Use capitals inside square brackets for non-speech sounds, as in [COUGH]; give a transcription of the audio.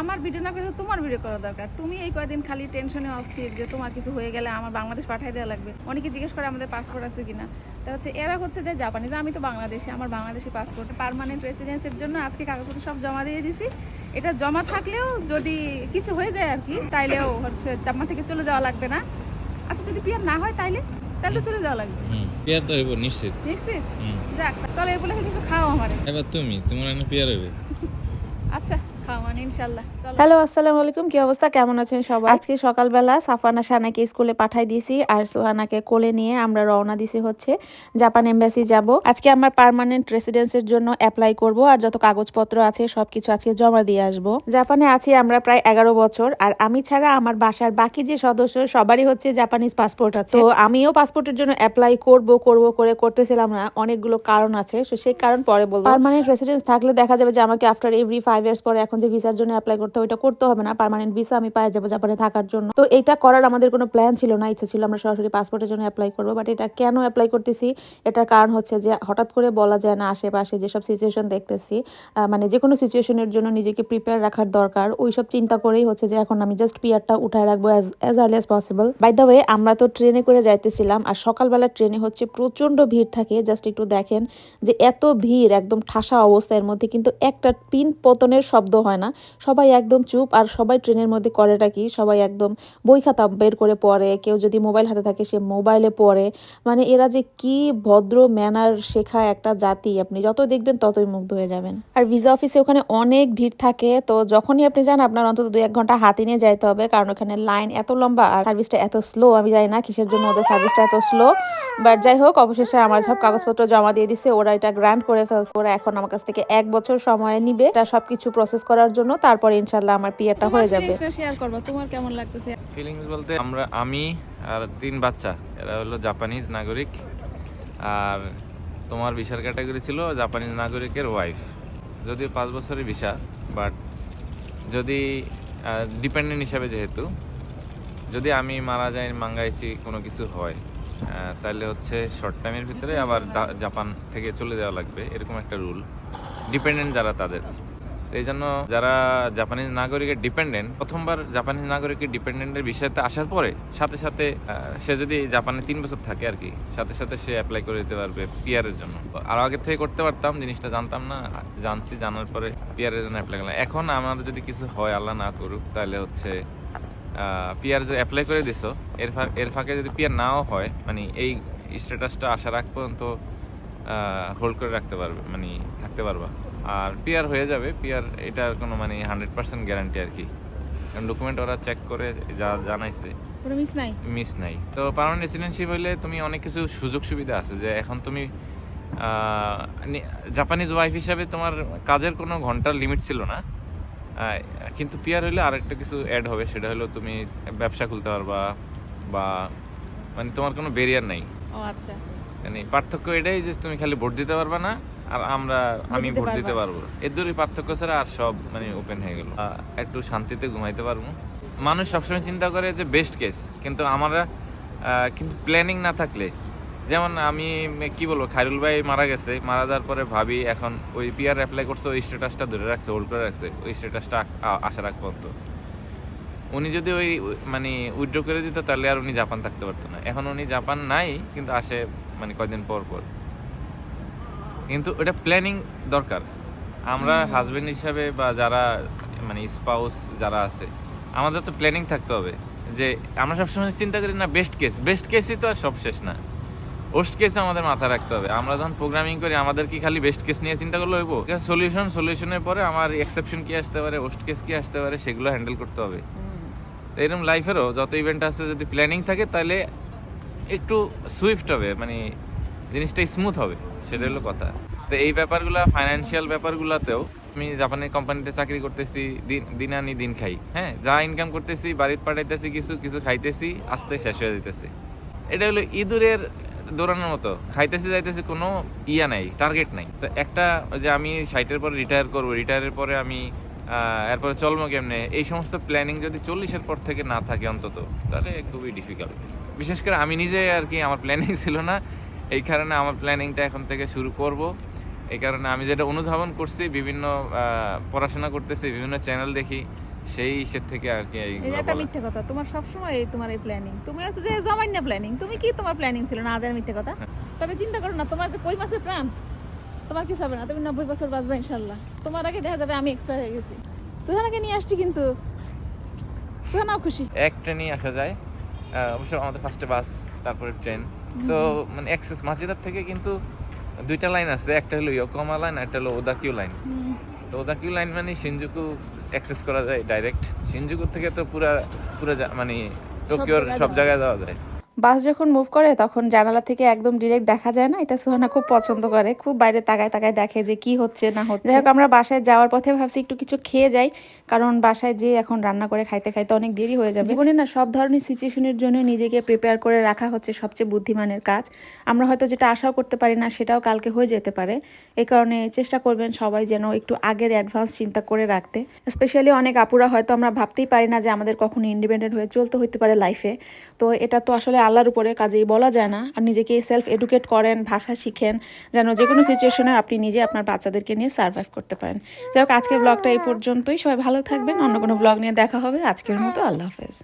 আমার ভিডিও না করে তোমার ভিডিও করা দরকার। তুমি এই কয়দিন খালি টেনশনে অস্থির যে তোমার কিছু হয়ে গেলে আমার বাংলাদেশ পাঠিয়ে দেওয়া লাগবে। অনেকে জিজ্ঞেস করে আমাদের পাসপোর্ট আছে কিনা। তা হচ্ছে এরা হচ্ছে যে জাপানিজ আমি তো বাংলাদেশে আমার বাংলাদেশি পাসপোর্ট পার্মানেন্ট রেসিডেন্সের জন্য আজকে কাগজপত্র সব জমা দিয়ে দিছি। এটা জমা থাকলেও যদি কিছু হয়ে যায় আর কি তাইলেও হচ্ছে জামা থেকে চলে যাওয়া লাগবে না। আচ্ছা যদি পিয়ার না হয় তাইলে? তাহলে চলে যাওয়া লাগবে। হুম পেয়ার তো হইব নিশ্চিত। নিশ্চিত? হুম। যাক চলো এগুলো কিছু খাও আমারে। এবার তুমি তোমার হইবে। আচ্ছা। মানে ইনশাল্লাহ। হ্যালো আসসালামু আলাইকুম। কি অবস্থা? কেমন আছেন সবাই? আজকে সকালবেলা সাফানা সানাকে স্কুলে পাঠাই দিয়েছি আর সোহানাকে কোলে নিয়ে আমরা রওনা দিছি হচ্ছে জাপান এম্বাসি যাব। আজকে আমার পার্মানেন্ট রেসিডেন্সের জন্য অ্যাপ্লাই করব আর যত কাগজপত্র আছে সবকিছু আজকে জমা দিয়ে আসব। জাপানে আছি আমরা প্রায় এগারো বছর আর আমি ছাড়া আমার বাসার বাকি যে সদস্য সবারই হচ্ছে জাপানিজ পাসপোর্ট আছে। তো আমিও পাসপোর্টের জন্য অ্যাপ্লাই করব করব করে করতেছিলাম না অনেকগুলো কারণ আছে। তো সেই কারণ পরে বলব। পার্মানেন্ট রেসিডেন্স থাকলে দেখা যাবে যে আমাকে আফটার এভরি ফাইভ ইয়ার্স পরে এখন যে ভিসার জন্য অ্যাপ্লাই করতে ওইটা করতে হবে না। পার্মানেন্ট ভিসা আমি পাই যাব জাপানে থাকার জন্য। তো এটা করার আমাদের কোনো প্ল্যান ছিল না, ইচ্ছা ছিল আমরা সরাসরি পাসপোর্টের জন্য অ্যাপ্লাই করব। বাট এটা কেন অ্যাপ্লাই করতেছি? এটার কারণ হচ্ছে যে হঠাৎ করে বলা যায় না, আশেপাশে যেসব সিচুয়েশন দেখতেছি মানে যে কোনো সিচুয়েশনের জন্য নিজেকে প্রিপেয়ার রাখার দরকার। ওইসব চিন্তা করেই হচ্ছে যে এখন আমি জাস্ট পিয়ারটা উঠায় রাখব as as early as possible by the way আমরা তো ট্রেনে করে যাইতেছিলাম, আর সকালবেলা ট্রেনে হচ্ছে প্রচণ্ড ভিড় থাকে। জাস্ট একটু দেখেন যে এত ভিড়, একদম ঠাসা অবস্থা এর মধ্যে, কিন্তু একটা পিন পতনের শব্দ হয় না। সবাই একদম চুপ আর সবাই ট্রেনের মধ্যে করেটা কি? সবাই একদম বই খাতা বের করে পড়ে, কেউ যদি মোবাইল হাতে থাকে সে মোবাইলে পড়ে। মানে এরা যে কি ভদ্র ম্যানার শেখা একটা জাতি, আপনি যত দেখবেন ততই মুগ্ধ হয়ে যাবেন। আর ভিসা অফিসে ওখানে অনেক ভিড় থাকে, তো যখনই আপনি যান আপনার অন্তত দুই এক ঘণ্টা হাতে নিয়ে যাইতে হবে, কারণ ওখানে লাইন এত লম্বা আর সার্ভিসটা এত স্লো, আমি জানি না কিসের জন্য ওদের সার্ভিসটা এত স্লো। বাট যাই হোক, অবশেষে আমার সব কাগজপত্র জমা দিয়ে দিছে, ওরা এটা গ্রান্ট করে ফেলছে। ওরা এখন আমার কাছ থেকে এক বছর সময় নিবে, এটা সবকিছু প্রসেস করার জন্য তারপর ইনশাল্লাহ আমার পিয়ারটা হয়ে যাবে। শেয়ার করব তোমার কেমন লাগতেছে? ফিলিংস বলতে আমরা আমি আর তিন বাচ্চা এরা হলো জাপানিজ নাগরিক আর তোমার ভিসার ক্যাটাগরি ছিল জাপানিজ নাগরিকের ওয়াইফ যদিও পাঁচ বছরের ভিসা বাট যদি ডিপেন্ডেন্ট হিসাবে যেহেতু যদি আমি মারা যাই মাঙ্গাইছি কোনো কিছু হয় তাহলে হচ্ছে শর্ট টাইমের ভিতরে আবার জাপান থেকে চলে যাওয়া লাগবে এরকম একটা রুল ডিপেন্ডেন্ট যারা তাদের। এই জন্য যারা জাপানিজ নাগরিকের ডিপেন্ডেন্ট প্রথমবার জাপানিজ নাগরিকের ডিপেন্ডেন্টের বিষয়তে আসার পরে সাথে সাথে সে যদি জাপানে তিন বছর থাকে আর কি, সাথে সাথে সে অ্যাপ্লাই করে দিতে পারবে পিয়ারের জন্য। আর আগে থেকে করতে পারতাম, জিনিসটা জানতাম না, জানছি, জানার পরে পিয়ারের জন্য অ্যাপ্লাই করলাম। এখন আমার যদি কিছু হয়, আল্লাহ না করুক, তাহলে হচ্ছে পিয়ার যদি অ্যাপ্লাই করে দিছো, এর এর ফাঁকে যদি পিয়ার নাও হয় মানে এই স্ট্যাটাসটা আসার আগ পর্যন্ত হোল্ড করে রাখতে পারবে মানে থাকতে পারবা। আর পিয়ার হয়ে যাবে পিয়ার এটার কোনো মানে হান্ড্রেড পার্সেন্ট গ্যারান্টি আর কি। কারণ ডকুমেন্ট ওরা চেক করে যা জানাইছে। মিস নাই? মিস নাই। তো পার্মানেন্ট রেসিডেন্সিপ হইলে তুমি অনেক কিছু সুযোগ সুবিধা আছে যে এখন তুমি জাপানিজ ওয়াইফ হিসাবে তোমার কাজের কোনো ঘণ্টার লিমিট ছিল না। কিন্তু পিয়ার হইলে আরেকটা কিছু অ্যাড হবে সেটা হলো তুমি ব্যবসা খুলতে পারবা বা মানে তোমার কোনো ব্যারিয়ার নাই। ও আচ্ছা। মানে পার্থক্য এটাই যে তুমি খালি ভোট দিতে পারবা না আর আমরা আমি ভোট দিতে পারব। এর দূরে পার্থক্য ছাড়া আর সব মানে ওপেন হয়ে গেল। একটু শান্তিতে ঘুমাইতে পারব। মানুষ সবসময় চিন্তা করে যে বেস্ট কেস কিন্তু আমরা কিন্তু প্ল্যানিং না থাকলে যেমন আমি কি বলব খাইরুল ভাই মারা গেছে মারা যাওয়ার পরে ভাবি এখন ওই পিআর অ্যাপ্লাই করছে ওই স্ট্যাটাসটা ধরে রাখছে হোল্ড করে রাখছে ওই স্ট্যাটাসটা আসার আগ পর্যন্ত। উনি যদি ওই মানে উইথড্র করে দিত তাহলে আর উনি জাপান থাকতে পারতো না। এখন উনি জাপান নাই কিন্তু আসে মানে কয়দিন পর পর। কিন্তু ওটা প্ল্যানিং দরকার। আমরা হাজবেন্ড হিসাবে বা যারা মানে স্পাউস যারা আছে আমাদের তো প্ল্যানিং থাকতে হবে যে আমরা সবসময় চিন্তা করি না বেস্ট কেস বেস্ট কেসই তো আর সব শেষ না। ওস্ট কেসে আমাদের মাথা রাখতে হবে। আমরা যখন প্রোগ্রামিং করি আমাদের কি খালি বেস্ট কেস নিয়ে চিন্তা করলে হইব? সলিউশন সলিউশনের পরে আমার এক্সেপশন কি আসতে পারে ওস্ট কেস কি আসতে পারে সেগুলো হ্যান্ডেল করতে হবে। তো এরকম লাইফেরও যত ইভেন্ট আছে যদি প্ল্যানিং থাকে তাহলে একটু সুইফট হবে মানে জিনিসটা স্মুথ হবে। সেটা হলো কথা। তো এই ব্যাপারগুলো ফাইন্যান্সিয়াল ব্যাপারগুলোতেও আমি জাপানের কোম্পানিতে চাকরি করতেছি, দিন দিন আনি, দিন খাই। হ্যাঁ যা ইনকাম করতেছি, বাড়িতে পাঠাইতেছি, কিছু কিছু খাইতেছি, আস্তে শেষ হয়ে যেতেছে এটা হলো ইঁদুরের দৌড়ানোর মতো। খাইতেছি, যাইতেছি, কোনো ইয়া নাই টার্গেট নাই। তো একটা যে আমি ষাটের পরে রিটায়ার করব রিটায়ারের পরে আমি এরপরে চলবো কেমনে? এই সমস্ত প্ল্যানিং যদি চল্লিশের পর থেকে না থাকে অন্তত, তাহলে খুবই ডিফিকাল্ট বিশেষ করে আমি নিজে আর কি, আমার প্ল্যানিং [LAUGHS] ছিল না। এই কারণে আমার প্ল্যানিংটা এখন থেকে শুরু করব। এই কারণে আমি যেটা অনুধাবন করছি বিভিন্ন পড়াশোনা করতেছি বিভিন্ন চ্যানেল দেখি সেই ইসের থেকে আর কি একটা মিথ্যে কথা তোমার সবসময় এই তোমার এই প্ল্যানিং তুমি হচ্ছে যে জমাই না প্ল্যানিং তুমি কি তোমার প্ল্যানিং ছিল না আজের মিথ্যে কথা? [LAUGHS] তবে চিন্তা করো না তোমার যে কই মাসের প্রাণ? তোমার কিছু হবে না তুমি নব্বই বছর বাঁচবে ইনশাল্লাহ তোমার আগে দেখা যাবে আমি এক্সপায়ার হয়ে গেছি। সুহানাকে নিয়ে আসছি কিন্তু। সুহানাও খুশি। এক ট্রেনই আসা যায়। অবশ্য আমাদের ফার্স্টে বাস তারপরে ট্রেন তো মানে এক্সেস মাঝিদার থেকে কিন্তু দুইটা লাইন আছে একটা হলো ইয়োকোমা লাইন একটা হলো ওদাকিউ লাইন তো ওদাকিউ লাইন মানে সিনজুকু অ্যাক্সেস করা যায় ডাইরেক্ট সিনজুকু থেকে তো পুরা পুরা মানে টোকিওর সব জায়গায় যাওয়া যায়। বাস যখন মুভ করে, তখন জানালা থেকে একদম ডিরেক্ট দেখা যায় না? এটা সুহানা খুব পছন্দ করে। খুব বাইরে তাকায় তাকায় দেখে যে কি হচ্ছে, না হচ্ছে। যাই হোক, আমরা বাসায় যাওয়ার পথে ভাবছি একটু কিছু খেয়ে যাই। কারণ বাসায় যে এখন রান্না করে খাইতে খাইতে অনেক দেরি হয়ে যাবে। জীবনে না সব ধরনের সিচুয়েশনের জন্য নিজেকে প্রিপেয়ার করে রাখা হচ্ছে সবচেয়ে বুদ্ধিমানের কাজ। আমরা হয়তো যেটা আশাও করতে পারি না, সেটাও কালকে হয়ে যেতে পারে। এই কারণে চেষ্টা করবেন সবাই যেন একটু আগের অ্যাডভান্স চিন্তা করে রাখতে। স্পেশালি অনেক আপুরা হয়তো আমরা ভাবতেই পারি না যে আমাদের কখন ইন্ডিপেন্ডেন্ট হয়ে চলতে হইতে পারে লাইফে তো এটা তো আসলে আল্লাহর উপরে কাজেই বলা যায় না। আর নিজেকে সেলফ এডুকেট করেন, ভাষা শিখেন, যেন যে কোনো সিচুয়েশনে আপনি নিজে আপনার বাচ্চাদেরকে নিয়ে সার্ভাইভ করতে পারেন। যাই হোক, আজকের ব্লগটা এই পর্যন্তই। সবাই ভালো থাকবেন। অন্য কোনো ব্লগ নিয়ে দেখা হবে। আজকের মতো আল্লাহ হাফেজ।